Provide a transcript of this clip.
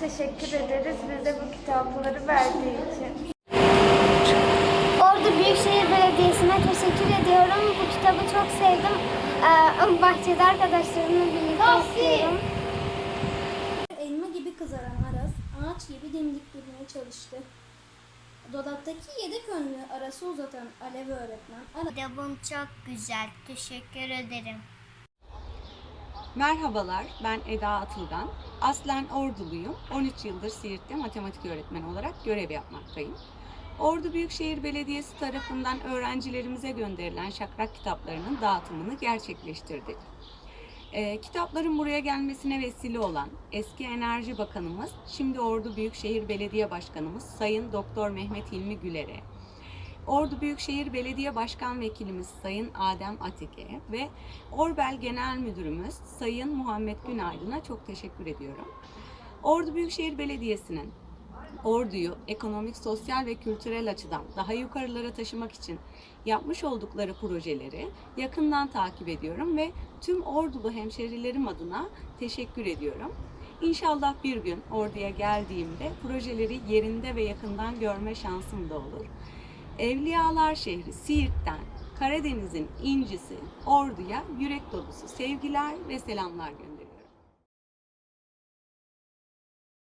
teşekkür ederiz bize bu kitapları verdiği için. Ordu Büyükşehir Belediyesi'ne teşekkür ediyorum. Bu kitabı çok sevdim. Ee, bahçede arkadaşlarımla birlikte okuyorum. Elma gibi kızaran Aras, ağaç gibi dimdik durmaya çalıştı. Dolaptaki yedek önlüğü arası uzatan Alev öğretmen, Aras Kitabım çok güzel. Teşekkür ederim. Merhabalar, ben Eda Atılgan. Aslen Orduluyum. 13 yıldır Siirt'te matematik öğretmeni olarak görev yapmaktayım. Ordu Büyükşehir Belediyesi tarafından öğrencilerimize gönderilen şakrak kitaplarının dağıtımını gerçekleştirdik. Ee, kitapların buraya gelmesine vesile olan eski Enerji Bakanımız, şimdi Ordu Büyükşehir Belediye Başkanımız Sayın Doktor Mehmet Hilmi Güler'e, Ordu Büyükşehir Belediye Başkan Vekilimiz Sayın Adem Atike ve Orbel Genel Müdürümüz Sayın Muhammed Günaydın'a çok teşekkür ediyorum. Ordu Büyükşehir Belediyesi'nin Ordu'yu ekonomik, sosyal ve kültürel açıdan daha yukarılara taşımak için yapmış oldukları projeleri yakından takip ediyorum ve tüm Ordulu hemşerilerim adına teşekkür ediyorum. İnşallah bir gün Ordu'ya geldiğimde projeleri yerinde ve yakından görme şansım da olur. Evliyalar şehri Siirt'ten Karadeniz'in incisi Ordu'ya yürek dolusu sevgiler ve selamlar gönderiyorum.